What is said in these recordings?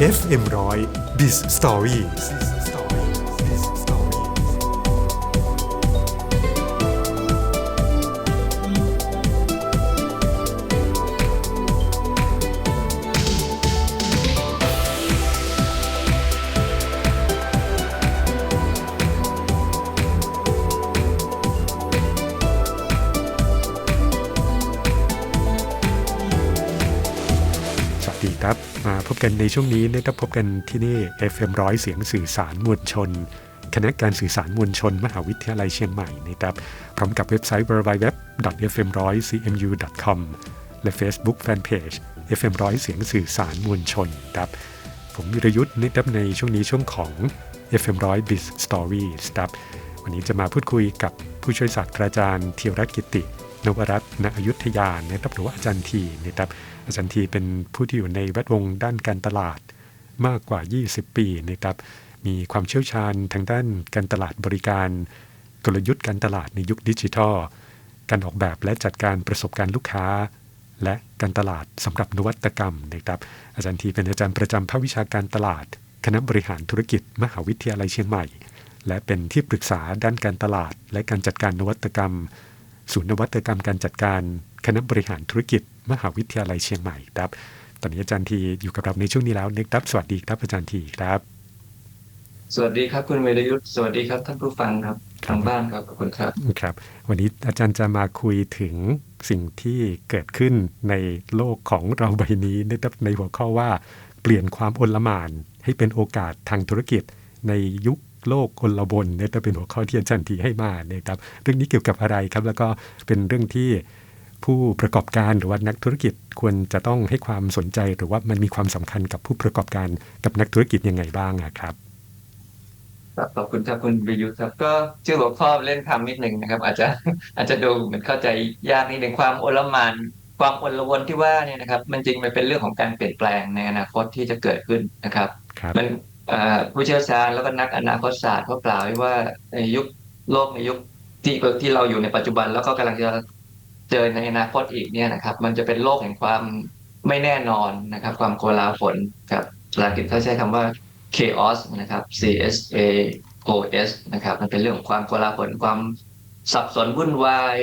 FM ร้อย Biz Stories กันในช่วงนี้นะครับพบกันที่นี่ FM ร้อยเสียงสื่อสารมวลชน คณะการสื่อสารมวลชน มหาวิทยาลัยเชียงใหม่นะครับพร้อมกับเว็บไซต์ www.fm100cmu.com และ Facebook Fanpage FM ร้อยเสียงสื่อสารมวลชนครับผมวิรยุทธ์นะครับในช่วงนี้ช่วงของ FM ร้อย Biz Stories ครับวันนี้จะมาพูดคุยกับผู้ช่วยศาสตราจารย์ธียรกิติ นวรัตน์ณอยุธยานะครับหรือว่าอาจารย์ทีนะครับอาจารย์ทีเป็นผู้ที่อยู่ในแวดวงด้านการตลาดมากกว่า 20 ปีนะครับมีความเชี่ยวชาญทางด้านการตลาดบริการ กลยุทธ์การตลาดในยุคดิจิทัล การออกแบบและจัดการประสบการณ์ลูกค้า และการตลาดสำหรับนวัตกรรมนะครับอาจารย์ทีเป็นอาจารย์ประจำภาควิชาการตลาด คณะบริหารธุรกิจ มหาวิทยาลัยเชียงใหม่ และเป็นที่ปรึกษาด้านการตลาด และการจัดการนวัตกรรม ศูนย์นวัตกรรมการจัดการคณะบริหารธุรกิจ มหาวิทยาลัยเชียงใหม่ครับ ตอนนี้อาจารย์ทีอยู่กับเราในช่วงนี้แล้วนะครับ สวัสดีครับอาจารย์ทีครับ สวัสดีครับคุณเวรยุทธ์สวัสดีครับท่านผู้ฟังครับทางบ้านครับขอบคุณครับครับ วันนี้อาจารย์จะมาคุยถึงสิ่งที่เกิดขึ้นในโลกของเราใบนี้นะครับในหัวข้อว่า เปลี่ยนความอนละหมานให้เป็นโอกาสทางธุรกิจในยุค โลกอนละบนเนี่ยจะเป็นหัวข้อที่อาจารย์ทีให้มานะครับเรื่องนี้เกี่ยวกับอะไรครับ แล้วก็เป็นเรื่องที่ผู้ประกอบการหรือว่านักธุรกิจควรจะต้องให้ความสนใจหรือว่ามันมีความสำคัญกับผู้ประกอบการกับนักธุรกิจยังไงบ้างอะครับครับขอบคุณครับคุณวิยุทธ์ครับ ก็ชื่อหัวข้อเล่นคำนิดหนึ่งนะครับ อาจจะอาจจะดูเหมือนเข้าใจยากนิดหนึ่งความโอลหมานความโอลวนที่ว่าเนี่ยนะครับ มันจริงมันเป็นเรื่องของการเปลี่ยนแปลงในอนาคตที่จะเกิดขึ้นนะครับครับมันเอ่อ ผู้เชี่ยวชาญแล้วก็นักอนาคตศาสตร์เขากล่าวไว้ว่าในยุคโลกในยุคที่ที่เราอยู่ในปัจจุบัน แล้วก็กำลังจะเจอในอนาคตอีกเนี่ยนะครับ มันจะเป็นโลกแห่งความไม่แน่นอนนะครับ ความโกลาหลครับภาษาอังกฤษเขาใช้คำว่า chaos นะครับ C S A O S นะครับ มันเป็นเรื่องของความโกลาหลความสับสนวุ่นวาย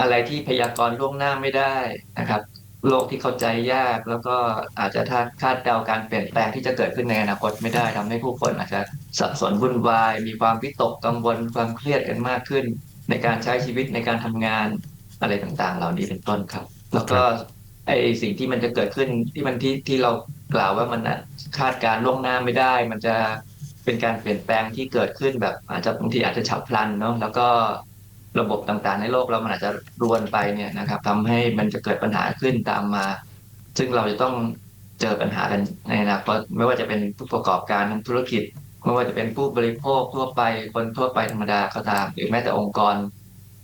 อะไรที่พยากรณ์ล่วงหน้าไม่ได้นะครับ โลกที่เข้าใจยาก แล้วก็อาจจะคาดเดาการเปลี่ยนแปลงที่จะเกิดขึ้นในอนาคตไม่ได้ทำให้ผู้คนอาจจะสับสนวุ่นวาย มีความวิตกกังวลความเครียดกันมากขึ้น ในการใช้ชีวิตในการทำงานอะไรต่างๆ เหล่านี้เป็นต้นครับ แล้วก็ไอสิ่งที่มันจะเกิดขึ้นที่มันที่ที่เรากล่าวว่ามันคาดการล่วงหน้าไม่ได้ มันจะเป็นการเปลี่ยนแปลงที่เกิดขึ้นแบบอาจจะบางทีอาจจะฉับพลันเนาะแล้วก็ ระบบต่างๆ ในโลกเรามันอาจจะรวนไปเนี่ยนะครับทำให้มันจะเกิดปัญหาขึ้นตามมา ซึ่งเราจะต้องเจอปัญหากันในอนาคตไม่ว่าจะเป็นผู้ประกอบการทางธุรกิจ ไม่ว่าจะเป็นผู้บริโภคทั่วไปคนทั่วไปธรรมดาก็ตาม หรือแม้แต่องค์กร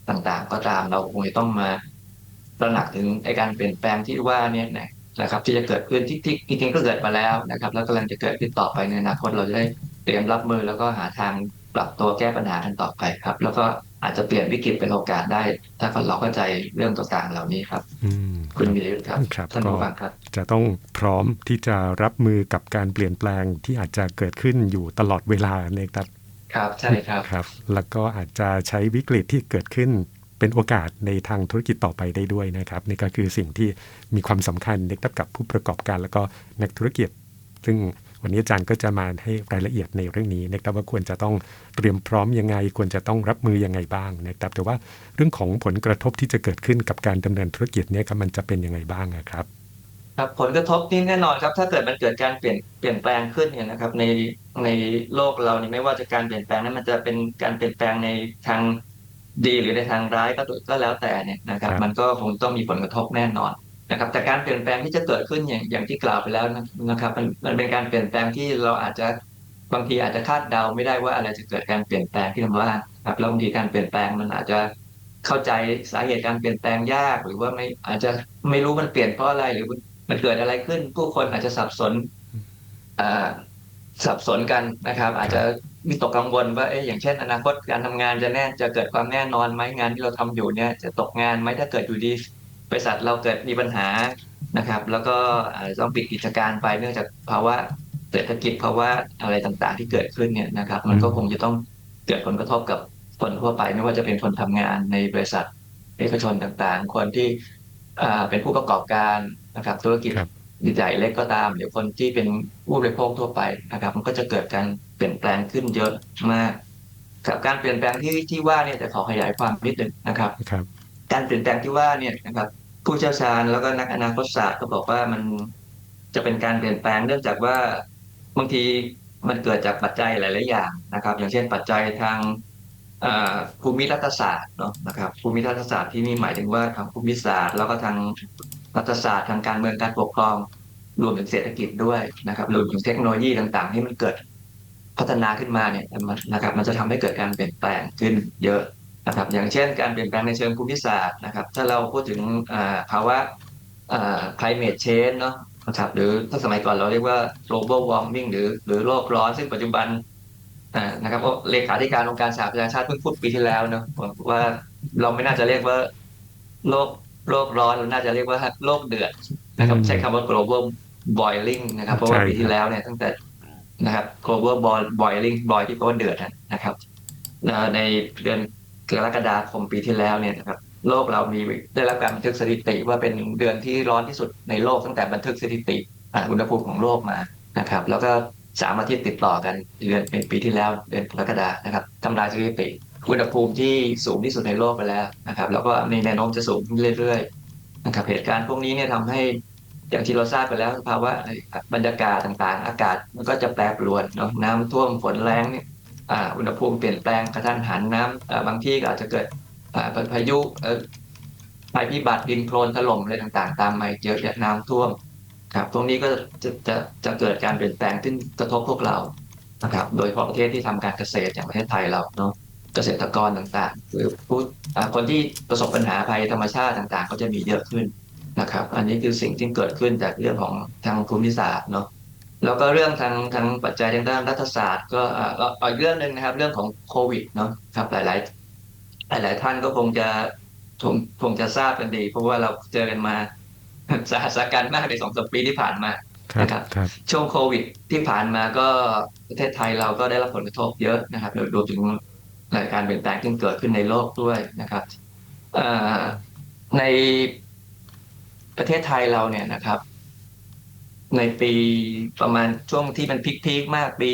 ต่างๆ ก็ตามเราคงจะต้องมาตระหนักถึงไอการเปลี่ยนแปลงที่ว่าเนี่ยนะครับ ที่จะเกิดขึ้นที่ที่จริงๆก็เกิดมาแล้วนะครับ แล้วกำลังจะเกิดขึ้นต่อไปในอนาคตเราจะได้เตรียมรับมือแล้วก็หาทาง ปรับตัวแก้ปัญหากันต่อไปครับ แล้วก็อาจจะเปลี่ยนวิกฤตเป็นโอกาสได้ ถ้าเราเข้าใจเรื่องต่างๆเหล่านี้ครับอืมคุณวิริยุทธ์ครับครับท่านก็ผู้ฟังครับจะต้องพร้อมที่จะรับมือกับการเปลี่ยนแปลงที่อาจจะเกิดขึ้นอยู่ตลอดเวลานะครับครับใช่ครับครับ แล้วก็อาจจะใช้วิกฤตที่เกิดขึ้นเป็นโอกาสในทางธุรกิจต่อไปได้ด้วยนะครับนี่ก็คือสิ่งที่มีความสำคัญนะครับกับผู้ประกอบการแล้วก็นักธุรกิจ ซึ่ง วันนี้อาจารย์ก็จะมาให้รายละเอียดในเรื่องนี้นะครับว่าควรจะต้องเตรียมพร้อมยังไง ควรจะต้องรับมือยังไงบ้างนะครับแต่ว่าเรื่องของผลกระทบที่จะเกิดขึ้นกับการดำเนินธุรกิจเนี่ยครับมันจะเป็นยังไงบ้างอะครับครับผลกระทบนี่แน่นอนครับ ถ้าเกิดมันเกิดการเปลี่ยนเปลี่ยนแปลงขึ้นเนี่ยนะครับในในโลกเราเนี่ยไม่ว่าจะการเปลี่ยนแปลงนั้นมันจะเป็นการเปลี่ยนแปลงในทางดีหรือในทางร้ายก็ก็แล้วแต่เนี่ยนะครับครับมันก็คงต้องมีผลกระทบแน่นอน นะครับแต่การเปลี่ยนแปลงที่จะเกิดขึ้นอย่างอย่างที่กล่าวไปแล้วนะครับมันมันเป็นการเปลี่ยนแปลงที่เราอาจจะบางทีอาจจะคาดเดาไม่ได้ว่าอะไรจะเกิดการเปลี่ยนแปลงที่ทำว่าครับแล้วบางทีการเปลี่ยนแปลงมันอาจจะเข้าใจสาเหตุการเปลี่ยนแปลงยาก หรือว่าไม่อาจจะไม่รู้มันเปลี่ยนเพราะอะไรหรือมันเกิดอะไรขึ้น ผู้คนอาจจะสับสนอ่าสับสนกันนะครับ อาจจะมีตกกังวลว่าเอ๊ะอย่างเช่น อนาคตการทำงานจะแน่จะเกิดความแน่นอนไหมงานที่เราทำอยู่เนี่ยจะตกงานไหมถ้าเกิดอยู่ดี บริษัทเราเกิดมีปัญหานะครับ แล้วก็อาจจะต้องปิดกิจการไปเนื่องจากภาวะเศรษฐกิจภาวะอะไรต่างๆ ที่เกิดขึ้นเนี่ยนะครับ มันก็คงจะต้องเกิดผลกระทบกับคนทั่วไปไม่ว่าจะเป็นคนทำงานในบริษัทเอกชนต่างๆ คนที่อ่าเป็นผู้ประกอบการนะครับ ธุรกิจครับใหญ่เล็กก็ตาม หรือคนที่เป็นผู้บริโภคทั่วไปนะครับ มันก็จะเกิดการเปลี่ยนแปลงขึ้นเยอะมากกับการเปลี่ยนแปลงที่ที่ว่าเนี่ยจะขอขยายความนิดหนึ่งนะครับครับการเปลี่ยนแปลงที่ว่าเนี่ยนะครับ ผู้เชี่ยวชาญแล้วก็นักอนาคตศาสตร์ก็บอกว่ามันจะเป็นการเปลี่ยนแปลงเนื่องจากว่าบางทีมันเกิดจากปัจจัยหลาย ๆ อย่างนะครับ อย่างเช่นปัจจัยทางภูมิรัฐศาสตร์เนาะนะครับภูมิรัฐศาสตร์ที่นี่หมายถึงว่าทางภูมิศาสตร์ แล้วก็ทางรัฐศาสตร์ทางการเมืองการปกครอง รวมถึงเศรษฐกิจด้วยนะครับรวมถึงเทคโนโลยีต่าง ๆ ที่มันเกิดพัฒนาขึ้นมาเนี่ยนนะครับ มันจะทำให้เกิดการเปลี่ยนแปลงขึ้นเยอะ นะครับอย่างเช่นการเปลี่ยนแปลงในเชิงภูมิศาสตร์นะครับ ถ้าเราพูดถึงอ่าภาวะอ่า climate change เนาะนะครับหรือถ้าสมัยก่อนเราเรียกว่า global warming หรือหรือโลกร้อน ซึ่งปัจจุบันอ่านะครับเลขาธิการองค์การสหประชาชาติเพิ่งพูดปีที่แล้วเนาะว่าเราไม่น่าจะเรียกว่าโลกโลกร้อนเราน่าจะเรียกว่าโลกเดือดนะครับอืมใช้คำว่า global boiling นะครับ เพราะว่าใช่ปีที่แล้วเนี่ยตั้งแต่นะครับ global boil- boiling boil ที่แปลว่าเดือดนะครับเอ่อในเดือน กรกฎาคมปีที่แล้วเนี่ยนะครับโลกเรามีได้รับการบันทึกสถิติว่าเป็นเดือนที่ร้อนที่สุดในโลกตั้งแต่บันทึกสถิติอ่าอุณหภูมิของโลกมานะครับ แล้วก็สามอาทิตย์ติดต่อกันเดือนเป็นปีที่แล้วเดือนกรกฎานะครับทำลายสถิติอุณหภูมิที่สูงที่สุดในโลกไปแล้วนะครับ แล้วก็มีแนวโน้มจะสูงเรื่อยๆนะครับเหตุการณ์พวกนี้เนี่ยทำให้อย่างที่เราทราบไปแล้วสภาวะบรรยากาศต่างๆ อากาศมันก็จะแปรปรวนเนาะน้ำท่วมฝนแรงเนี่ย อ่าอุณหภูมิเปลี่ยนแปลงกระทันหันน้ำอ่าบางที่ก็อาจจะเกิดอ่าพายุภัยพิบัติดินโคลนถล่มอะไรต่างๆ ตามมาเยอะแยะน้ำท่วมครับตรงนี้ก็จะจะจะเกิดการเปลี่ยนแปลงขึ้นกระทบพวกเรานะครับ โดยเฉพาะประเทศที่ทำการเกษตรอย่างประเทศไทยเราเนาะเกษตรกรต่างๆ หรือผู้คนที่ประสบปัญหาภัยธรรมชาติต่างๆ ก็จะมีเยอะขึ้นนะครับ อันนี้คือสิ่งที่เกิดขึ้นจากเรื่องของทางภูมิศาสตร์เนาะ แล้วก็เรื่องทางทางปัจจัยทางด้านรัฐศาสตร์ ก็อ่าก็อีกเรื่องหนึ่งนะครับ เรื่องของโควิดเนาะครับ หลายๆหลายๆท่านก็คงจะคงคงจะทราบกันดี เพราะว่าเราเจอกันมาสาหัสกันมากในสองสามปีที่ผ่านมาครับนะครับครับช่วงโควิดที่ผ่านมาก็ประเทศไทยเราก็ได้รับผลกระทบเยอะนะครับรวมถึงรายการเปลี่ยนแปลงที่เกิดขึ้นในโลกด้วยนะครับเอ่อในประเทศไทยเราเนี่ยนะครับ ในปีประมาณช่วงที่มันพีคๆมากปี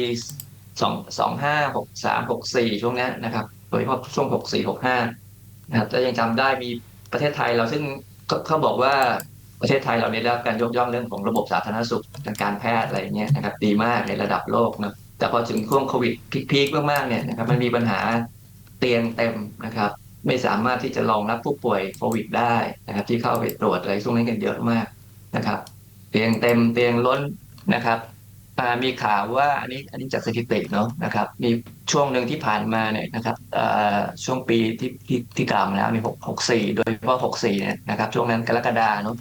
สองสองห้าหกสามหกสี่ช่วงนี้นะครับ โดยเฉพาะช่วงหกสี่หกห้านะครับจะยังจำได้มีประเทศไทยเราซึ่งเขาบอกว่าประเทศไทยเราเนี่ยได้รับการยกย่องเรื่องของระบบสาธารณสุขทางการแพทย์อะไรเงี้ยนะครับ ดีมากในระดับโลกนะแต่พอถึงช่วงโควิดพีคๆมากๆเนี่ยนะครับมันมีปัญหาเตียงเต็มนะครับ ไม่สามารถที่จะรองรับผู้ป่วยโควิดได้นะครับ ที่เข้าไปตรวจอะไรช่วงนั้นกันเยอะมากนะครับ ตียงเต็มเตียงล้นนะครับมีข่าวว่าอันนี้อันนี้จากสถิติเนาะนะครับ มีช่วงหนึ่งที่ผ่านมาเนี่ยนะครับช่วงปีที่ที่ที่กล่าวมาแล้วมีหกหกสี่โดยเฉพาะหกสี่เนี่ยนะครับ ช่วงนั้นกรกฎาเนาะ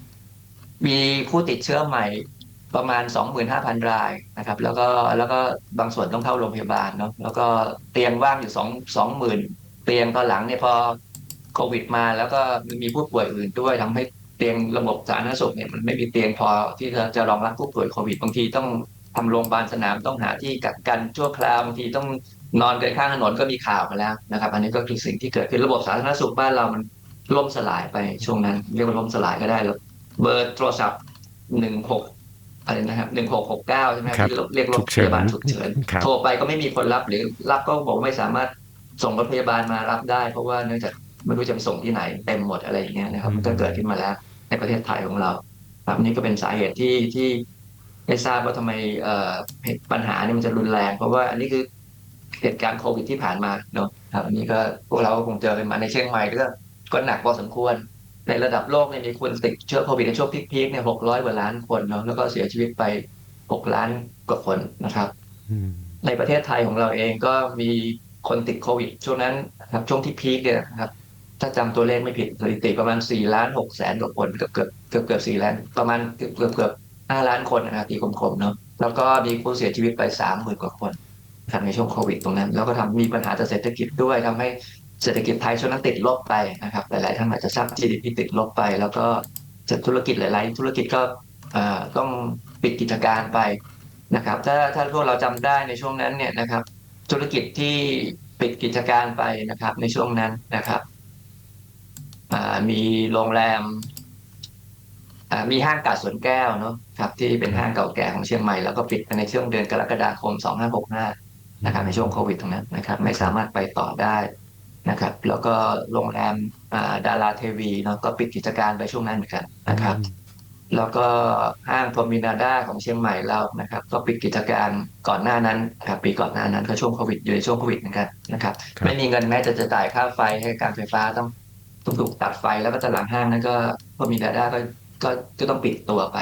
มีผู้ติดเชื้อใหม่ประมาณสองหมื่นห้าพันรายนะครับ แล้วก็แล้วก็บางส่วนต้องเข้าโรงพยาบาลเนาะแล้วก็เตียงว่างอยู่สองสองหมื่นเตียงตอนหลังเนี่ยพอโควิดมาแล้วก็มีผู้ป่วยอื่นด้วยทำให้ เตียงระบบสาธารณสุขเนี่ยมันไม่มีเตียงพอที่จะจะรองรับผู้ป่วยโควิดบางทีต้องทำโรงพยาบาลสนามต้องหาที่กักกันชั่วคราวบางทีต้องนอนกันข้างถนนก็มีข่าวมาแล้วนะครับ อันนี้ก็คือสิ่งที่เกิดขึ้นระบบสาธารณสุขบ้านเรามันล่มสลายไปช่วงนั้นเรียกว่าล่มสลายก็ได้แล้วเบอร์โทรศัพท์หนึ่งหกอะไรนะครับหนึ่งหกหกเก้าใช่ไหมครับที่เรียกรถฉุกพเฉินยาบาลฉุกเฉินครับโทรไปก็ไม่มีคนรับหรือรับก็บอกไม่สามารถส่งรถพยาบาลมารับได้ เพราะว่าเนื่องจาก ไม่รู้จะไปส่งที่ไหนเต็มหมดอะไรอย่างเงี้ยนะครับ มันก็เกิดขึ้นมาแล้วในประเทศไทยของเรา ครับนี่ก็เป็นสาเหตุที่ที่ไม่ทราบว่าทำไมเอ่อเหตุปัญหานี่มันจะรุนแรง เพราะว่าอันนี้คือเหตุการณ์โควิดที่ผ่านมาเนาะครับอันนี้ก็พวกเราก็คงเจอกันมาในเชียงใหม่ก็ก็หนักพอสมควร ในระดับโลกเนี่ยมีคนติดเชื้อโควิดในช่วงพีคๆเนี่ยหกร้อยกว่าล้านคนเนาะแล้วก็เสียชีวิตไปหกล้านกว่าคนนะครับอืมในประเทศไทยของเราเองก็มีคนติดโควิดช่วงนั้นนะครับช่วงที่พีคเนี่ยนะครับ ถ้าจำตัวเลขไม่ผิดสถิติประมาณ4ล้าน6แสนกว่าคนเกือบเกือบเกือบเกือบ4ล้านประมาณเกือบเกือบเกือบ5ล้านคนนะครับตีคมๆเนาะแล้วก็มีผู้เสียชีวิตไป3หมื่นกว่าคนครับในช่วงโควิดตรงนั้น แล้วก็ทำมีปัญหาเศรษฐกิจด้วยทำให้เศรษฐกิจไทยช่วงนั้นติดลบไปนะครับหลายๆท่านอาจจะทราบ GDP ติดลบไป แล้วก็ธุรกิจหลาย ๆ ธุรกิจก็ต้องปิดกิจการไปนะครับถ้าถ้าพวกเราจำได้ในช่วงนั้นเนี่ยนะครับธุรกิจที่ปิดกิจการไปนะครับในช่วงนั้นนะครับ มีโรงแรมอ่ามีห้างกาดสวนแก้วเนาะครับ ที่เป็นห้างเก่าแก่ของเชียงใหม่แล้วก็ปิดไปในช่วงเดือนกรกฎาคม 2565 นะครับในช่วงโควิดตรงนั้นนะครับ ไม่สามารถไปต่อได้นะครับ แล้วก็โรงแรมอ่าดาราเทวีเนาะก็ปิดกิจการไปช่วงนั้นเหมือนกันนะครับ แล้วก็ห้างพรมินาด้าของเชียงใหม่เรานะครับ ก็ปิดกิจการก่อนหน้านั้นครับปีก่อนหน้านั้นก็ช่วงโควิดอยู่ในช่วงโควิดเหมือนกันนะครับครับไม่มีเงินแม้จะจะจ่ายค่าไฟให้การไฟฟ้าต้องต้อง ถูกตัดไฟแล้วก็ตลาดห้างนั้นก็พรมินาด้าก็ก็ก็ต้องปิดตัวไป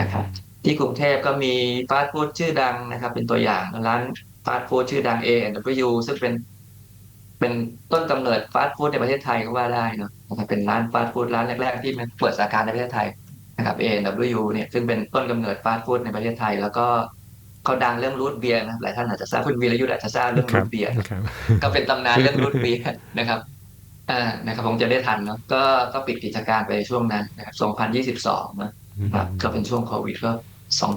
นะครับที่กรุงเทพก็มีฟาสต์ฟู้ดชื่อดังนะครับ เป็นตัวอย่างร้านฟาสต์ฟู้ดชื่อดัง A&W ซึ่งเป็นเป็นต้นกำเนิดฟาสต์ฟู้ดในประเทศไทยก็ว่าได้เนอะนะครับเป็นร้านฟาสต์ฟู้ดร้านแรกๆที่มันเปิดสาขาในประเทศไทยนะครับ A&W เนี่ยซึ่งเป็นต้นกำเนิดฟาสต์ฟู้ดในประเทศไทย แล้วก็เขาดังเรื่องรูทเบียร์นะหลายท่านอาจจะทราบคุณวีรยุทธ์อาจจะทราบเรื่องครูรับทเบียร์ครับก็เป็นตำนานเรื่องรูทเบียร์นะครับ อ่านะครับผมจะได้ทันเนาะก็ก็ปิดกิจการไปในช่วงนั้นนะครับ2022นะครับก็เป็นช่วงโควิดก็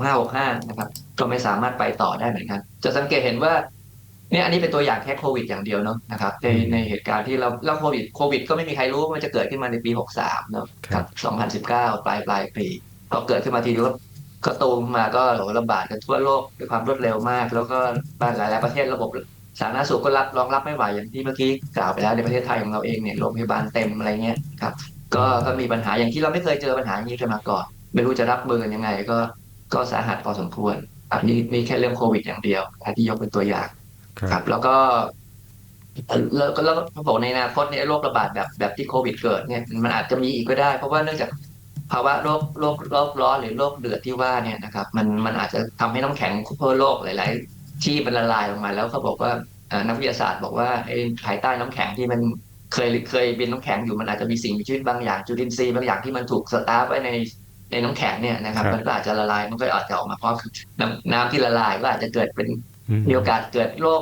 2565นะครับ ก็ไม่สามารถไปต่อได้เหมือนกันจะสังเกตเห็นว่าเนี่ยอันนี้เป็นตัวอย่างแค่โควิดอย่างเดียวเนาะนะครับในในเหตุการณ์ที่เราแล้วโควิดโควิด ก็ไม่มีใครรู้ว่ามันจะเกิดขึ้นมาในปี 63เนาะครับ2019 ปลายปลายปีพอเกิดขึ้นมาทีเดียวก็ตูมมาก็โหระบาดกันทั่วโลกด้วยความรวดเร็วมาก แล้วก็หลายๆประเทศระบบ สาธารณสุขก็รับรองรับไม่ไหวอย่างที่เมื่อกี้กล่าวไปแล้วในประเทศไทยของเราเองเนี่ยโรงพยาบาลเต็มอะไรเงี้ยครับก็ก็มีปัญหาอย่างที่เราไม่เคยเจอปัญหาอย่างนี้กันมาก่อน ไม่รู้จะรับมือกันยังไง ก็ก็สาหัสพอสมควรอันนี้นี่แค่เรื่องโควิดอย่างเดียวที่ยกเป็นตัวอย่างครัครับบแล้วก็แล้วก็แล้วเขาบอกในอนาคตเนี่ยโรคระบาดแบบแบบที่โควิดเกิดเนี่ยมันอาจจะมีอีกก็ได้ เพราะว่าเนื่องจากภาวะโรคโรคโรคร้อนหรือโรคเดือดที่ว่าเนี่ยนะครับ มันมันอาจจะทำให้น้ำแข็งทั่วโลกหลายๆ ที่มันละลายลงมาแล้วเขาบอกว่าอ่านักวิทยาศาสตร์บอกว่าไอ้ภายใต้น้ำแข็งที่มันเคยเคยเป็นน้ำแข็งอยู่มันอาจจะมีสิ่งมีชีวิตบางอย่างจุลินทรีย์บางอย่างที่มันถูกสตาร์ฟไว้ในในน้ำแข็งเนี่ยนะครับครับมันก็อาจจะละลายมันก็อาจจะออกมาพร้อมกับน้ำน้ำที่ละลายก็อาจจะเกิดเป็นอืมมีโอกาสเกิดโรค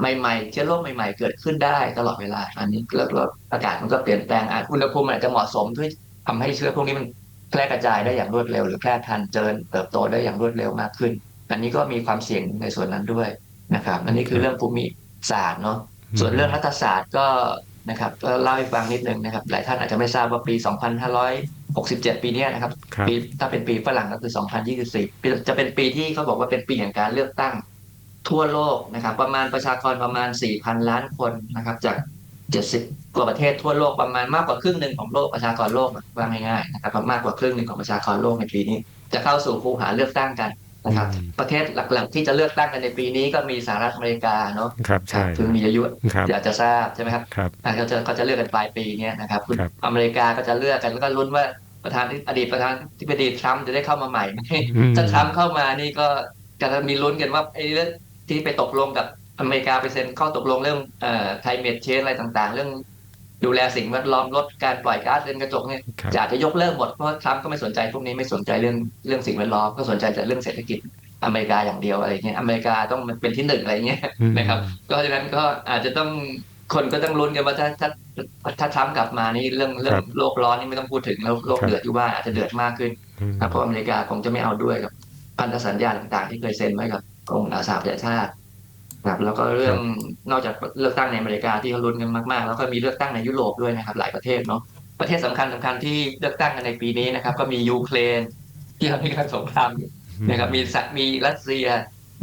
ใหม่ๆเชื้อโรคใหม่ๆ เกิดขึ้นได้ตลอดเวลา อันนี้แล้วแล้วอากาศมันก็เปลี่ยนแปลงอาจอุณหภูมิมันอาจจะเหมาะสมที่ทำให้เชื้อพวกนี้มันแพร่กระจายได้อย่างรวดเร็ว หรือแพร่พันธุ์เจริญเติบโตได้อย่างรวดเร็วมากขึ้น อันนี้ก็มีความเสี่ยงในส่วนนั้นด้วยนะครับ อันนี้คือเรื่องภูมิศาสตร์เนาะส่วนเรื่องรัฐศาสตร์ก็นะครับก็เล่าให้ฟังนิดนึงนะครับ หลายท่านอาจจะไม่ทราบว่าปี 2567 ปีเนี้ยนะครับครับปีถ้าเป็นปีฝรั่งก็คือ 2024ปีจะเป็นปีที่เขาบอกว่าเป็นปีแห่งการเลือกตั้งทั่วโลกนะครับ ประมาณประชากรประมาณ 4,000 ล้านคนนะครับ จาก 70 กว่าประเทศทั่วโลกประมาณมากกว่าครึ่งหนึ่งของโลกประชากรโลกอะว่าง่ายๆนะครับมากกว่าครึ่งหนึ่งของประชากรโลกในปีนี้ จะเข้าสู่คูหาเลือกตั้งกัน นะครับอืมประเทศหลักๆ ที่จะเลือกตั้งกันในปีนี้ก็มีสหรัฐอเมริกาเนาะครับครัใช่บคือมีอายุครับอยากจะทราบใช่ไหมครับครับอ่าเขาจะเขาจะเลือกกันปลายปีเนี้ยนะครับคุณครับอเมริกาก็จะเลือกกันแล้วก็ลุ้นว่าประธานที่อดีตประธานที่ประดีทรัมป์จะได้เข้ามาใหม่ไหมอืมถ้าทรัมป์เข้ามานี่ก็จะมีลุ้นกันว่าไอ้เรื่องที่ไปตกลงกับอเมริกาไปเซ็นข้อตกลงเรื่องเอ่อไคลเมทเชนอะไรต่าง ๆ เรื่อง ดูแลสิ่งแวดล้อมลดการปล่อยก๊าซเรือนกระจกเนี่ยครับอยากจะยกเลิกหมดเพราะทรัมป์ก็ไม่สนใจพวกนี้ไม่สนใจเรื่องเรื่องสิ่งแวดล้อมก็สนใจแต่เรื่องเศรษฐกิจอเมริกาอย่างเดียวอะไรเงี้ยอเมริกาต้องเป็นที่หนึ่งอะไรเงี้ยอืมนะครับ ก็ฉะนั้นก็อาจจะต้องคนก็ต้องลุ้นกันว่าถ้าถ้าถ้าทรัมป์กลับมานี่เรื่องเรื่องโลกร้อนนี่ไม่ต้องพูดถึงแล้วโลกเดือดที่ว่าอาจจะเดือดมากขึ้นอืมครับเพราะอเมริกาคงจะไม่เอาด้วยกับพันธสัญญาต่างๆ ที่เคยเซ็นไว้กับองค์สหประชาชาติ ครับแล้วก็เรื่องนอกจากเลือกตั้งในอเมริกาที่เขาลุ้นกันมากๆ แล้วก็มีเลือกตั้งในยุโรปด้วยนะครับ หลายประเทศเนาะประเทศสำคัญสำคัญที่เลือกตั้งกันในปีนี้นะครับ ก็มียูเครนที่เขามีการสงครามอยู่นะครับมีสะมีรัสเซีย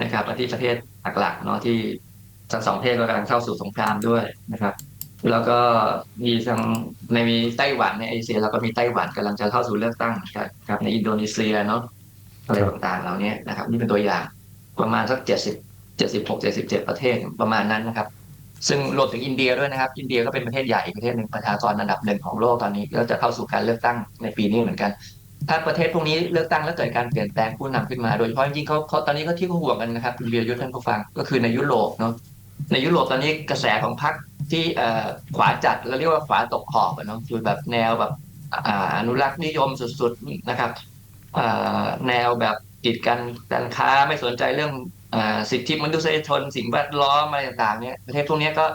นะครับที่ประเทศหลักๆเนาะที่ทั้งสองประเทศก็กำลังเข้าสู่สงครามด้วยนะครับ แล้วก็มีทางในมีไต้หวันในเอเชียแล้วก็มีไต้หวันกำลังจะเข้าสู่เลือกตั้งครับครับในอินโดนีเซียเนาะอะไรต่างๆเหล่านี้นะครับ นี่เป็นตัวอย่างประมาณสักเจ็ดสิบ เจ็ดสิบหกเจ็ดสิบเจ็ดประเทศประมาณนั้นนะครับ ซึ่งรวมถึงอินเดียด้วยนะครับ อินเดียก็เป็นประเทศใหญ่ประเทศหนึ่งประชากรอันดับหนึ่งของโลกตอนนี้ก็จะเข้าสู่การเลือกตั้งในปีนี้เหมือนกัน ถ้าประเทศพวกนี้เลือกตั้งแล้วเกิดการเปลี่ยนแปลงผู้นำขึ้นมา โดยเฉพาะยิ่งเขาเขาตอนนี้ก็ที่เขาห่วงกันนะครับคุณเบียร์ยุทธท่านผู้ฟังก็คือในยุโรปเนาะในยุโรปตอนนี้กระแสของพรรคที่ขวาจัดเราเรียกว่าขวาตกขอบเนาะคือแบบแนวแบบออนุรักษ์นิยมสุดๆนะครับแนวแบบ กีดกันการค้าไม่สนใจเรื่องอ่าสิทธิมนุษยชน สิ่งแวดล้อมอะไรต่างๆเนี่ยประเทศพวกนี้ก็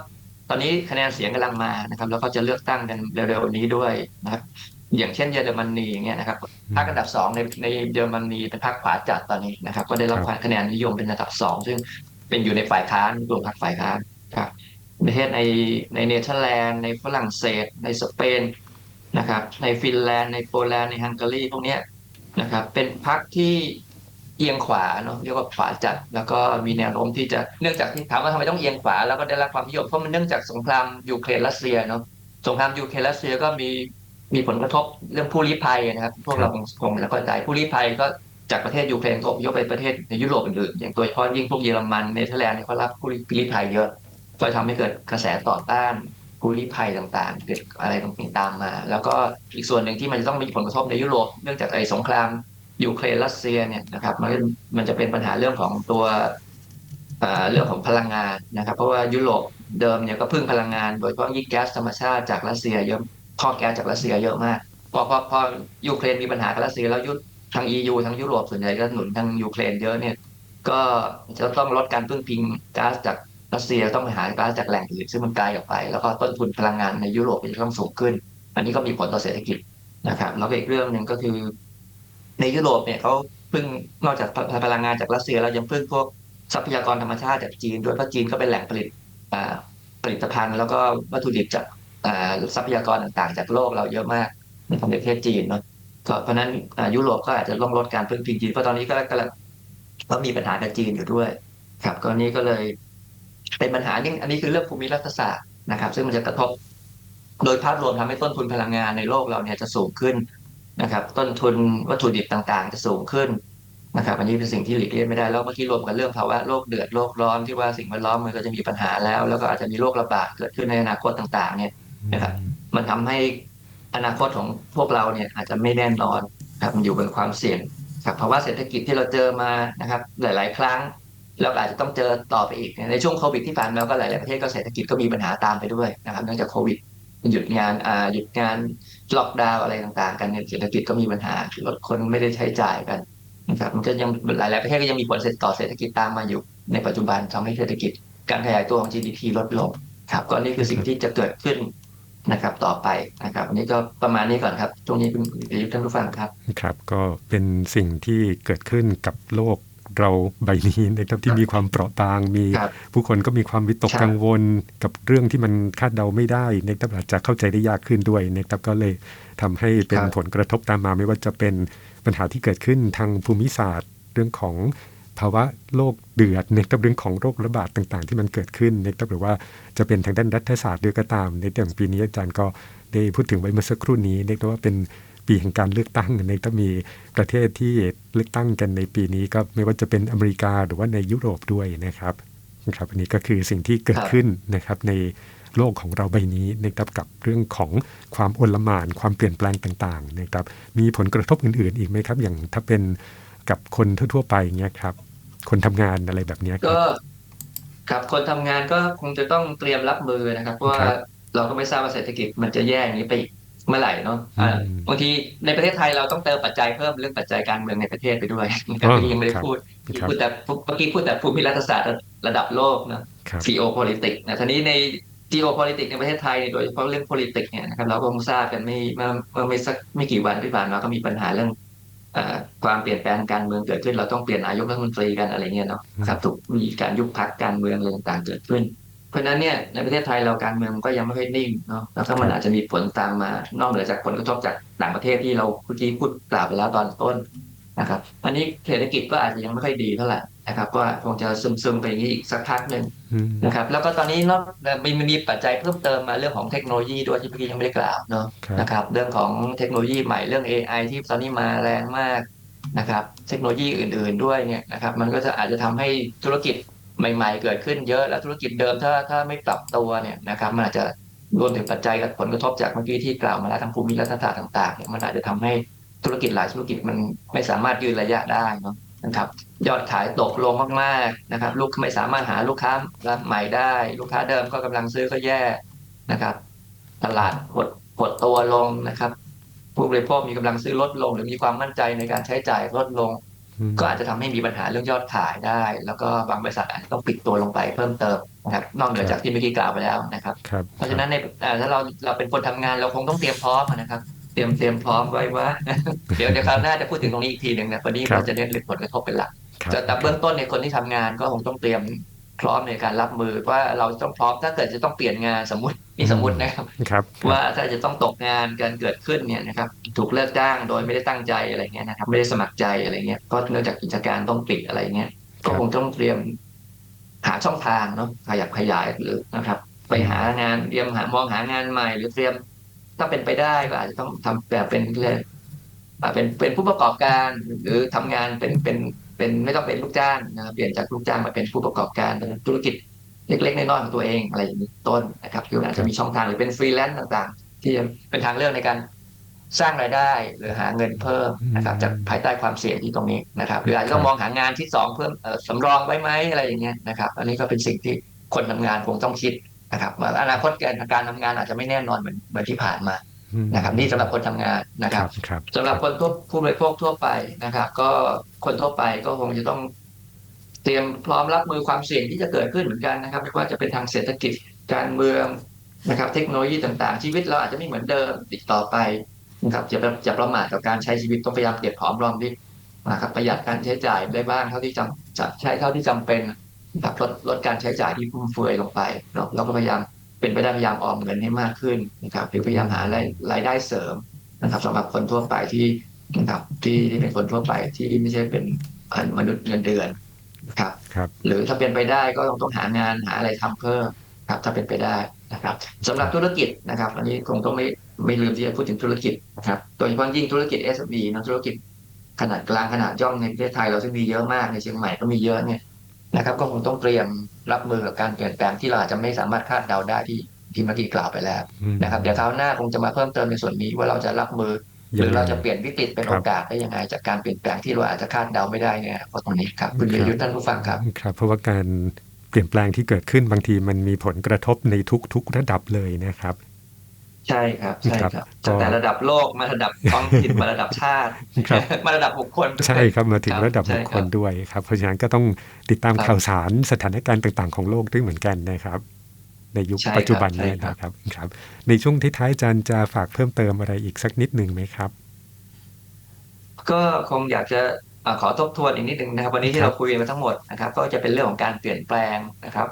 ตอนนี้คะแนนเสียงกำลังมานะครับ แล้วก็จะเลือกตั้งกันเร็วๆนี้ด้วยนะครับ อย่างเช่นเยอรมนีอย่างเงี้ยนะครับพรรคอันดับสองในในเยอรมนีเป็นพรรคขวาจัดตอนนี้นะครับ ก็ได้รับคะแนนนิยมเป็นอันดับสองซึ่งเป็นอยู่ในฝ่ายค้านรวมพรรคฝ่ายค้านครับประเทศในในเนเธอร์แลนด์ในฝรั่งเศส ในสเปนนะครับ ในฟินแลนด์ในโปแลนด์ในฮังการีพวกเนี้ยนะครับ เป็นพรรคที่ เอียงขวาเนาะเรียกว่าขวาจัด แล้วก็มีแนวโน้มที่จะเนื่องจากที่ถามว่าทำไมต้องเอียงขวาแล้วก็ได้รับความนิยมเพราะมันเนื่องจากสงครามยูเครนรัสเซียเนาะสงครามยูเครนรัสเซียก็มีมีผลกระทบเรื่องผู้ลี้ภัยนะครับ พวกเราคงคงแล้วก็ใจผู้ลี้ภัยก็จากประเทศยูเครนก็ยพไปประเทศในยุโรปอื่นๆอย่างโดยเฉพาะยิ่งพวกเยอรมันเนเธอร์แลนด์เนี่ยเขารับผู้ลี้ภัยเยอะก็ทำให้เกิดกระแสต่อต้านผู้ลี้ภัยต่างๆเกิดอะไรต่างๆตามมา แล้วก็อีกส่วนหนึ่งที่มันจะต้องมีผลกระทบในยุโรปเนื่องจากไอ้สงคราม ยูเครนรัสเซียเนี่ยนะครับมันมันจะเป็นปัญหาเรื่องของตัวเรื่องของพลังงานนะครับ เพราะว่ายุโรปเดิมเนี่ยก็พึ่งพลังงานโดยเฉพาะยิ่งแก๊สธรรมชาติจากรัสเซียเยอะท่อแก๊สจากรัสเซียเยอะมากพอพอพอยูเครนมีปัญหากับรัสเซียแล้วยุทาง EU ทางยุโรปส่วนใหญ่ก็หนุนทางยูเครนเยอะเนี่ยก็จะต้องลดการพึ่งพิงก๊าซจากรัสเซียต้องไปหาก๊าซจากแหล่งอื่นซึ่งมันไกลออกไป แล้วก็ต้นทุนพลังงานในยุโรปจะต้องสูงขึ้น อันนี้ก็มีผลต่อเศรษฐกิจนะครับแล้วอีกเรื่องหนึ่งก็คือ ในยุโรปเนี่ยเขาพึ่งนอกจากพลังงานจากรัสเซียแล้วยังพึ่งพวกทรัพยากรธรรมชาติจากจีนด้วยเพราะจีนก็เป็นแหล่งผลิตผลิตภัณฑ์ แล้วก็วัตถุดิบจากทรัพยากรต่างๆ จากโลกเราเยอะมากในประเทศจีนเนาะเพราะนั้นยุโรปก็อาจจะต้องลดการพึ่งพิงจีนเพราะตอนนี้ก็กำลังก็มีปัญหากับจีนอยู่ด้วย ครับก็นี้ก็เลยเป็นปัญหานี่อันนี้คือเรื่องภูมิรัฐศาสตร์นะครับ ซึ่งมันจะกระทบ โดยภาพรวมทำให้ต้นทุนพลังงานในโลกเราเนี่ยจะสูงขึ้น นะครับ ต้นทุนวัตถุดิบต่างๆ จะสูงขึ้นนะครับ อันนี้เป็นสิ่งที่หลีกเลี่ยงไม่ได้แล้วเมื่อกี้รวมกับเรื่องภาวะโลกเดือดโลกร้อนที่ว่าสิ่งแวดล้อมมันก็จะมีปัญหาแล้ว แล้วก็อาจจะมีโรคระบาดเกิดขึ้นในอนาคตต่างๆ เนี่ยนะครับ มันทำให้อนาคตของพวกเราเนี่ยอาจจะไม่แน่นอนครับมันอยู่บนความเสี่ยงครับภาวะเศรษฐกิจที่เราเจอมานะครับ หลาย ๆ ครั้งเราอาจจะต้องเจอต่อไปอีกในช่วงโควิดที่ผ่านมาก็หลาย ๆ ประเทศก็เศรษฐกิจก็มีปัญหาตามไปด้วยนะครับเนื่องจากโควิด หยุดงานอ่าหยุดงานล็อกดาวอะไรต่างๆ กันเนี่ยเศรษฐกิจก็มีปัญหาลดคนไม่ได้ใช้จ่ายกันนะครับมันก็ยังหลายๆประเทศก็ยังมีผลต่อเศรษฐกิจตามมาอยู่ ในปัจจุบันทำให้เศรษฐกิจการขยายตัวของ GDP ลดลงครับก็นี่คือสิ่งที่จะเกิดขึ้นนะครับต่อไปนะครับอันนี้ก็ประมาณนี้ก่อนครับตรงนี้คุณยุทธท่านผู้ฟังครับ ครับ ก็เป็นสิ่งที่เกิดขึ้นกับโลก เราใบนี้นะครับที่มีความเปราะบางมี ผู้คนก็มีความวิตกกังวลกับเรื่องที่มันคาดเดาไม่ได้นะครับอาจจะเข้าใจได้ยากขึ้นด้วยนะครับก็เลยทำให้เป็นผลกระทบตามมาไม่ว่าจะเป็นปัญหาที่เกิดขึ้นทางภูมิศาสตร์เรื่องของภาวะโลกเดือดในเรื่องของโรคระบาดต่างๆ ที่มันเกิดขึ้นนะครับหรือว่าจะเป็นทางด้านรัฐศาสตร์ด้วยก็ตามในเรื่องปีนี้อาจารย์ก็ได้พูดถึงไว้เมื่อสักครู่นี้เรียกว่าเป็น ปีแห่งการเลือกตั้งในก็มีประเทศที่เลือกตั้งกันในปีนี้ก็ไม่ว่าจะเป็นอเมริกาหรือว่าในยุโรปด้วยนะครับนะครับอันนี้ก็คือสิ่งที่เกิดขึ้นนะครับในโลกของเราใบนี้นะครับกับเรื่องของความโอลหม่านความเปลี่ยนแปลงต่างๆนะครับมีผลกระทบอื่นๆ อีกไหมครับ อย่างถ้าเป็นกับคนทั่วๆไปเงี้ยครับ คนทำงานอะไรแบบนี้ก็ครับคนทำงานก็คงจะต้องเตรียมรับมือนะครับเพราะว่าเราก็ไม่ทราบว่าเศรษฐกิจมันจะแย่อย่างนี้ไป เมื่อไหร่เนาะบางทีในประเทศไทยเราต้องเติมปัจจัยเพิ่มเรื่องปัจจัยการเมืองในประเทศไปด้วยนะครับยังไม่ได้พูดพูดแต่เมื่อกี้พูดแต่ภูมิรัฐศาสตร์ระดับโลกนะ geopolitics นะทีนี้ใน geopolitics ในประเทศไทยโดยเฉพาะเรื่อง politics เนี่ยนะครับเราก็คงทราบกันไม่เมื่อเมื่อไม่สักไม่กี่วันที่ผ่านมาก็มีปัญหาเรื่องความเปลี่ยนแปลงการเมืองเกิดขึ้น เราต้องเปลี่ยนนายกรัฐมนตรีกันอะไรเงี้ยเนาะครับถูกมีการยุบพักการเมืองอะไรต่างๆเกิดขึ้น เพราะนั้นเนี่ยในประเทศไทยเราการเมืองก็ยังไม่ค่อยนิ่งเนาะแล้วก็มันอาจจะมีผลตามมา นอกเหนือจากผลกระทบจากต่างประเทศที่เราเมื่อกี้พูดกล่าวไปแล้วตอนต้นนะครับอันนี้เศรษฐกิจก็อาจจะยังไม่ค่อยดีเท่าไหร่นะครับก็คงจะซึมๆไปอย่างนี้อีกสักพักหนึ่งนะครับแล้วก็ตอนนี้นอกมีมีปัจจัยเพิ่มเติมมาเรื่องของเทคโนโลยีด้วยที่เมื่อกี้ยังไม่ได้กล่าวเนาะนะครับเรื่องของเทคโนโลยีใหม่เรื่อง AI ที่ตอนนี้มาแรงมากนะครับเทคโนโลยีอื่น ๆด้วยเนี่ยนะครับมันก็จะอาจจะทำให้ธุรกิจ ใหม่ๆ เกิดขึ้นเยอะแล้วธุรกิจเดิมถ้าถ้าไม่ปรับตัวเนี่ยนะครับมันอาจจะรวมถึงปัจจัยกับผลกระทบจากเมื่อกี้ที่กล่าวมาแล้วทางภูมิรัฐศาสตร์ต่างๆเนี่ยมันอาจจะทำให้ธุรกิจหลายธุรกิจมันไม่สามารถยืนระยะได้นะครับยอดขายตกลงมากๆนะครับ ลูกไม่สามารถหาลูกค้าใหม่ได้ ลูกค้าเดิมก็กำลังซื้อก็แย่นะครับ ตลาดหดหดตัวลงนะครับ ผู้บริโภคมีกำลังซื้อลดลง หรือมีความมั่นใจในการใช้จ่ายลดลง ก็อาจจะทำให้มีปัญหาเรื่องยอดขายได้ แล้วก็บางบริษัทอาจจะต้องปิดตัวลงไปเพิ่มเติมนะครับนอกเหนือจากที่เมื่อกี้กล่าวไปแล้วนะครับ เพราะฉะนั้นในถ้าเราเราเป็นคนทำงานเราคงต้องเตรียมพร้อมนะครับ เตรียมเตรียมพร้อมไว้ว่า เดี๋ยวเดี๋ยวคราวหน้าจะพูดถึงตรงนี้อีกทีหนึ่งนะวันนี้ครับเราจะเน้นเรื่องผลกระทบเป็นหลักครับแต่แต่เบื้องต้นในยคนที่ทำงานก็คงต้องเตรียม พร้อมในการรับมือว่าเราต้องพร้อมถ้าเกิดจะต้องเปลี่ยนงานสมมตินี่สมมตินะครับครับ ว่าถ้าจะต้องตกงานการเกิดขึ้นเนี่ยนะครับถูกเลิกจ้างโดยไม่ได้ตั้งใจอะไรเงี้ยนะครับไม่ได้สมัครใจอะไรเงี้ยก็เนื่องจากกิจการต้องปิดอะไรเงี้ยก็คงต้องเตรียมหาช่องทางเนาะขยับขยายหรือนะครับ ไปหางานเตรียมหามองหางานใหม่ หรือเตรียมถ้าเป็นไปได้ก็อาจจะต้องทำแบบเป็นเรียกอ่าเป็นเป็นผู้ประกอบการหรือทำงานเป็นเป็น เป็นไม่ต้องเป็นลูกจ้างนะครับเปลี่ยนจากลูกจ้างมาเป็นผู้ประกอบการเป็นธุรกิจเล็กๆน้อยๆของตัวเองอะไรอย่างนี้ต้นนะครับคืออาจจะมีช่องทางหรือเป็นฟรีแลนซ์ต่างๆ ที่จะเป็นทางเลือกในการสร้างรายได้หรือหาเงินเพิ่มนะครับจากภายใต้ความเสี่ยงที่ตรงนี้นะครับหรืออาจจะต้องมองหางานที่สองเพิ่มเอ่อสำรองไว้ไหมอะไรอย่างเงี้ยนะครับ อันนี้ก็เป็นสิ่งที่คนทำงานคงต้องคิดนะครับว่าอนาคตการการทำงานอาจจะไม่แน่นอนเหมือนเหมือนที่ผ่านมาอืม นะครับนี่สำหรับคนทำงานนะคครัรับบครับสำหรับคนทั่วผู้บริโภคทั่วไปนะครับ ก็คนทั่วไปก็คงจะต้องเตรียมพร้อมรับมือความเสี่ยงที่จะเกิดขึ้นเหมือนกันนะครับไม่ว่าจะเป็นทางเศรษฐกิจการเมืองนะครับ เทคโนโลยีต่างๆ ชีวิตเราอาจจะไม่เหมือนเดิมอีกต่อไปนะครับจะจะประมาทกับการใช้ชีวิตต้องพยายามเก็บหอมรอมริบนะครับประหยัดการใช้จ่ายได้บ้างเท่าที่จำจะใช้เท่าที่จำเป็นนะครับลดลดการใช้จ่ายที่ฟุ่มเฟือยลงไปเนาะแล้วก็พยายาม เป็นไปได้พยายามออมเงินให้มากขึ้นนะครับหรือพยายามหารายรายได้เสริมนะครับสำหรับคนทั่วไปที่นะครับที่ที่เป็นคนทั่วไปที่ไม่ใช่เป็นมนุษย์เงินเดือนนะครับครับหรือถ้าเป็นไปได้ก็ต้องต้องหางานหาอะไรทำเพิ่มครับถ้าเป็นไปได้นะครับสำหรับธุรกิจนะครับ อันนี้คงต้องไม่ไม่ลืมที่จะพูดถึงธุรกิจนะครับโดยเฉพาะยิ่งธุรกิจ SME นะธุรกิจขนาดกลางขนาดย่อมในประเทศไทยเราซึ่งมีเยอะมากในเชียงใหม่ก็มีเยอะเนี่ย นะครับ ก็คงต้องเตรียมรับมือกับการเปลี่ยนแปลงที่เราอาจจะไม่สามารถคาดเดาได้ที่ที่เมื่อกี้กล่าวไปแล้วอืมนะครับ เดี๋ยวคราวหน้าคงจะมาเพิ่มเติมในส่วนนี้ว่าเราจะรับมือ หรือเราจะเปลี่ยนวิกฤตเป็นครัโอบกาสได้ยังไง จากการเปลี่ยนแปลงที่เราอาจจะคาดเดาไม่ได้เนี่ยเพราะตรงนี้ครับคุณครับเบียรยุทธ์ท่านผู้ฟังครับครับ เพราะว่าการเปลี่ยนแปลงที่เกิดขึ้นบางทีมันมีผลกระทบในทุกๆระดับเลยนะครับ ใช่ครับใช่ครับครับก็ตั้งแต่ระดับโลกมาระดับท้องถิ่นมาระดับชาติครับมาระดับบุคคลด้วยใช่ครับมาถึงครับระดับใช่บุคคลครับด้วยครับ เพราะฉะนั้นก็ต้องติดตามครับข่าวสารสถานการณ์ต่าง ๆ ของโลกด้วยเหมือนกันนะครับ ในยุคใช่ครับปัจจุบันใช่เนี่ยครับนะครับครับ ในช่วงท้ายๆอาจารย์จะฝากเพิ่มเติมอะไรอีกสักนิดหนึ่งไหมครับ ก็คงอยากจะอ่าขอทบทวนอีกนิดนึงนะครับ วันนี้คที่รับเราคุยกันมาทั้งหมดนะครับ ก็จะเป็นเรื่องของการเปลี่ยนแปลงนะครับ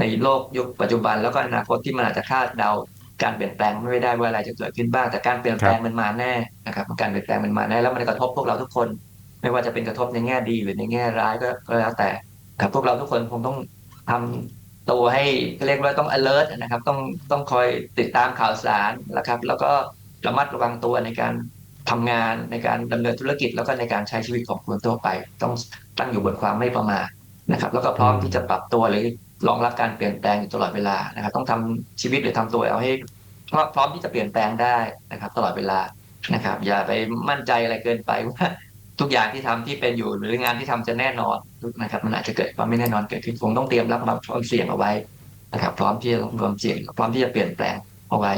ในโลกยุคปัจจุบันแล้วก็อนาคตที่มันอาจจะคาดเดา การเปลี่ยนแปลงไม่ได้ว่าอะไรจะเกิดขึ้นบ้าง แต่การเปลี่ยนแปลงมันมาแน่นะครับการเปลี่ยนแปลงมันมาแน่แล้วมันกระทบพวกเราทุกคน ไม่ว่าจะเป็นกระทบในแง่ดีหรือในแง่ร้ายก็ก็แล้วแต่ครับพวกเราทุกคนคงต้องทำตัวให้เรียกว่าต้อง alert นะครับ ต้องต้องคอยติดตามข่าวสารนะครับ แล้วก็ระมัดระวังตัวในการทำงานในการดำเนินธุรกิจ แล้วก็ในการใช้ชีวิตของคนทั่วไป ต้องตั้งอยู่บนความไม่ประมาทนะครับ แล้วก็พร้อมที่จะปรับตัวหรือ รองรับการเปลี่ยนแปลงอยู่ตลอดเวลานะครับ ต้องทำชีวิตหรือทำตัวเอาให้พร้อมที่จะเปลี่ยนแปลงได้นะครับ ตลอดเวลานะครับ อย่าไปมั่นใจอะไรเกินไปว่าทุกอย่างที่ทำที่เป็นอยู่หรืองานที่ทำจะแน่นอนนะครับ มันอาจจะเกิดความไม่แน่นอนเกิดขึ้นคงต้องเตรียมรับความเสี่ยงเอาไว้นะครับ พร้อมที่จะรวมเสี่ยง พร้อมที่จะเปลี่ยนแปลงเอาไว้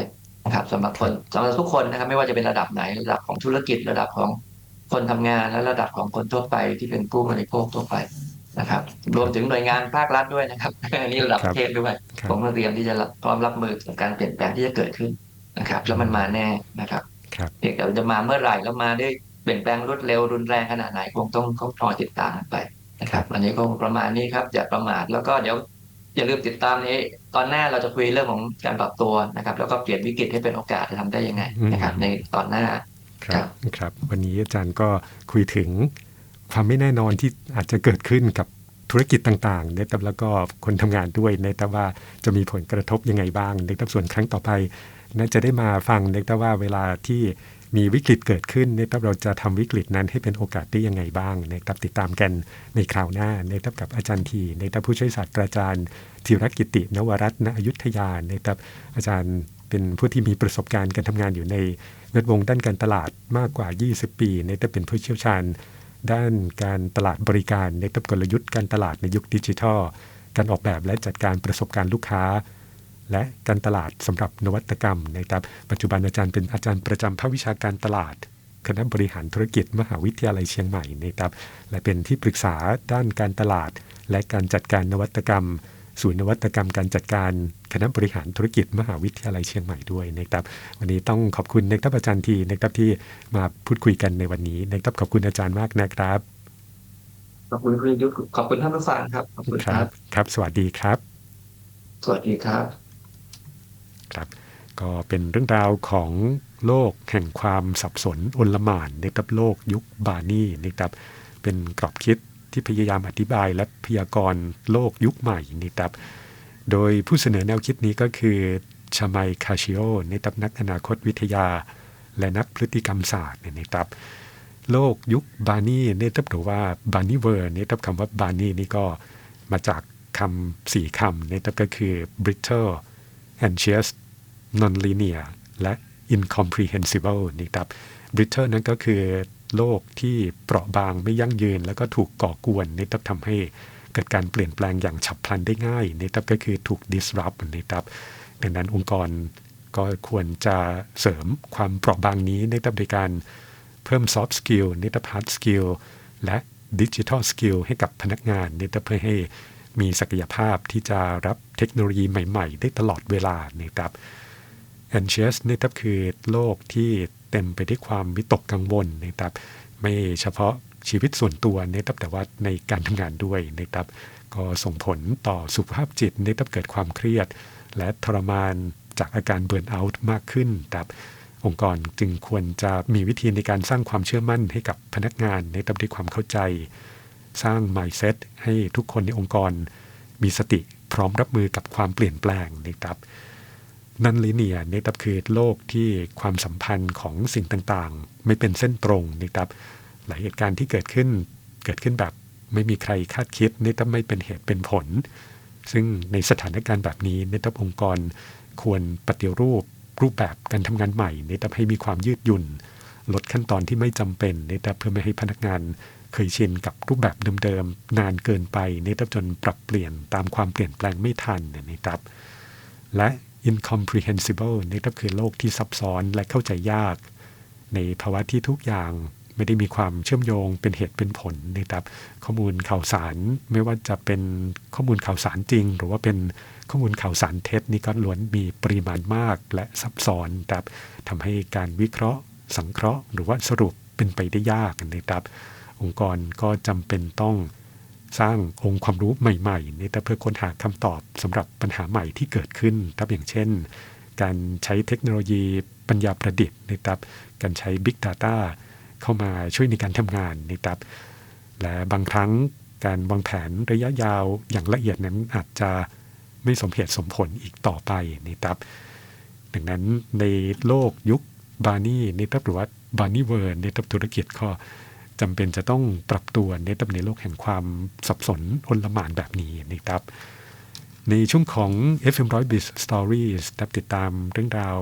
นะครับสำหรับคนสำหรับทุกคนนะครับไม่ว่าจะเป็นระดับไหนระดับของธุรกิจระดับของคนทำงานและระดับของคนทั่วไปที่เป็นผู้บริโภคทั่วไป นะครับ รวมถึงหน่วยงานภาครัฐด้วยนะครับอันนี้ระดับคปรับระเทศด้วยครับผมก็เตรียมที่จะรับพร้อมรับมือกับการเปลี่ยนแปลงที่จะเกิดขึ้นนะครับ แล้วมันมาแน่นะครับครับเพียงแต่ว่าจะมาเมื่อไหร่แล้วมาด้วยเปลี่ยนแปลงรวดเร็วรุนแรงขนาดไหนคงต้องต้องคอยติดตามกันไปนะครับอันนี้คงประมาณนี้ครับอย่าประมาทแล้วก็เดี๋ยวอย่าลืมติดตามนี้ ตอนหน้าเราจะคุยเรื่องของการปรับตัวนะครับ แล้วก็เปลี่ยนวิกฤตให้เป็นโอกาสจะทำได้ยังไงนะครับ ในตอนหน้าครับครับ วันนี้อาจารย์ก็คุยถึง ความไม่แน่นอนที่อาจจะเกิดขึ้นกับธุรกิจต่างๆนะครับแล้วก็คนทำงานด้วยนะครับว่าจะมีผลกระทบยังไงบ้างนะครับส่วนครั้งต่อไปน่าจะได้มาฟังนะครับว่าเวลาที่มีวิกฤตเกิดขึ้นนะครับเราจะทำวิกฤตนั้นให้เป็นโอกาสได้ยังไงบ้างนะครับติดตามกันในคราวหน้านะครับกับอาจารย์ทีนะครับผู้ช่วยศาสตราจารย์ธีรกิตินวรัตน์ณอยุธยานะครับอาจารย์เป็นผู้ที่มีประสบการณ์การทำงานอยู่ในแวดวงด้านการตลาดมากกว่า 20 ปีในแต่เป็นผู้เชี่ยวชาญ ด้านการตลาดบริการในตับกลยุทธ์การตลาดในยุคดิจิทัล การออกแบบและจัดการประสบการณ์ลูกค้า และการตลาดสำหรับนวัตกรรมนะครับ ปัจจุบันอาจารย์เป็นอาจารย์ประจำภาควิชาการตลาด คณะบริหารธุรกิจมหาวิทยาลัยเชียงใหม่นะครับ และเป็นที่ปรึกษาด้านการตลาด และการจัดการนวัตกรรม ศูนย์นวัตกรรมการจัดการคณะบริหารธุรกิจมหาวิทยาลัยเชียงใหม่ด้วยนะครับ วันนี้ต้องขอบคุณนะครับอาจารย์ทีนะครับที่มาพูดคุยกันในวันนี้นะครับขอบคุณอาจารย์มากนะครับขอบคุณคุณยุทธขอบคุณท่านผู้ฟังครับขอบคุณคครัรับบครับ สวัสดีครับ สวัสดีครับ ครับ ก็เป็นเรื่องราวของโลกแห่งความสับสนอนลหม่านนะครับโลกยุคบาร์นี่นะครับเป็นกรอบคิด ที่พยายามอธิบายและพยากรณ์โลกยุคใหม่นะครับ โดยผู้เสนอแนวคิดนี้ก็คือชาไมคาชิโอนะครับนักอนาคตวิทยา และนักพฤติกรรมศาสตร์นี่ครับโลกยุคบานี่เนี่ยถ้าหรือว่าบานี่เวอร์เนี่ยถ้าคำว่าบานี่นี่ก็มาจากคำสี่คำเนี่ยก็คือ brittle anxious non-linear และ incomprehensible นี่ครับ brittle นั้นก็คือ โลกที่เปราะบางไม่ยั่งยืน แล้วก็ถูกก่อกวนนี่ครับทำให้เกิดการเปลี่ยนแปลงอย่างฉับพลันได้ง่ายนี่ครับก็คือถูก disrupt นี่ครับดังนั้นองค์กรก็ควรจะเสริมความเปราะบางนี้นะครับโดยการเพิ่ม soft skill นิตร hard skill และ digital skill ให้กับพนักงานนิตรเพื่อให้มีศักยภาพที่จะรับเทคโนโลยีใหม่ ๆ ได้ตลอดเวลานะครับ anxious นะครับคือโลกที่ เต็มไปด้วยความวิตกกังวลนะครับ ไม่เฉพาะชีวิตส่วนตัวนะครับแต่ว่าในการทำงานด้วยนะครับ ก็ส่งผลต่อสุขภาพจิตนะครับเกิดความเครียด และทรมานจากอาการเบิร์นเอาท์มากขึ้นครับองค์กรจึงควรจะมีวิธีในการสร้างความเชื่อมั่นให้กับพนักงานในตำด้วยความเข้าใจ สร้าง mindset ให้ทุกคนในองค์กร มีสติพร้อมรับมือกับความเปลี่ยนแปลงนะครับ นันลิเนียนะครับคือโลกที่ความสัมพันธ์ของสิ่งต่างๆ ไม่เป็นเส้นตรงนะครับหลายเหตุการณ์ที่เกิดขึ้นเกิดขึ้นแบบไม่มีใครคาดคิดนะครับไม่เป็นเหตุเป็นผล ซึ่งในสถานการณ์แบบนี้นะครับองค์กรควรปฏิรูปรูปแบบการทำงานใหม่นะครับให้มีความยืดหยุ่น ลดขั้นตอนที่ไม่จำเป็นนะครับเพื่อไม่ให้พนักงานเคยชินกับรูปแบบเดิมๆ นานเกินไปนะครับจนปรับเปลี่ยนตามความเปลี่ยนแปลงไม่ทันนะครับและ incomprehensible นะครับคือโลกที่ซับซ้อนและเข้าใจยาก ในภาวะที่ทุกอย่างไม่ได้มีความเชื่อมโยงเป็นเหตุเป็นผลนะครับ ข้อมูลข่าวสารไม่ว่าจะเป็นข้อมูลข่าวสารจริง หรือว่าเป็นข้อมูลข่าวสารเท็จนี่ก็ล้วนมีปริมาณมากและซับซ้อนครับทำให้การวิเคราะห์ สังเคราะห์ หรือว่าสรุปเป็นไปได้ยากนะครับ องค์กรก็จำเป็นต้อง สร้างองค์ความรู้ใหม่ๆนี่แต่เพื่อค้นหาคำตอบสำหรับปัญหาใหม่ที่เกิดขึ้นครับอย่างเช่น การใช้เทคโนโลยีปัญญาประดิษฐ์นะครับการใช้ Big Data เข้ามาช่วยในการทำงานนะครับและบางครั้งการวางแผนระยะยาวอย่างละเอียดนั้นอาจจะไม่สมเหตุสมผลอีกต่อไปนะครับดังนั้นในโลกยุคบาร์นี่นะครับหรือว่าบาร์นี่เวิร์นนะครับธุรกิจก็ จำเป็นจะต้องปรับตัวในะครับในโลกแห่งความสับสนอนลหมานแบบนี้นะครับ ในช่วงของ FM100 Biz Stories ครับติดตามเรื่องราว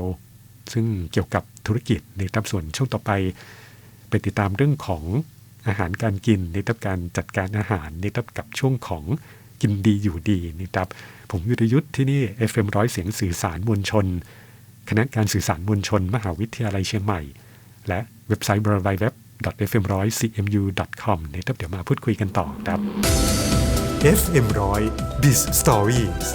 ซึ่งเกี่ยวกับธุรกิจในตับส่วนช่วงต่อไป ไปติดตามเรื่องของอาหารการกินในตับการจัดการอาหารในตับกับช่วงของกินดีอยู่ดีนะครับผมวิรยุทธ์ที่นี่ FM100 เสียงสื่อสารมวลชน คณะการสื่อสารมวลชน มหาวิทยาลัยเชียงใหม่ และเว็บไซต์ www.fm100cmu.com นะครับเดี๋ยวมาพูดคุยกันต่อครับ FM100 Biz Stories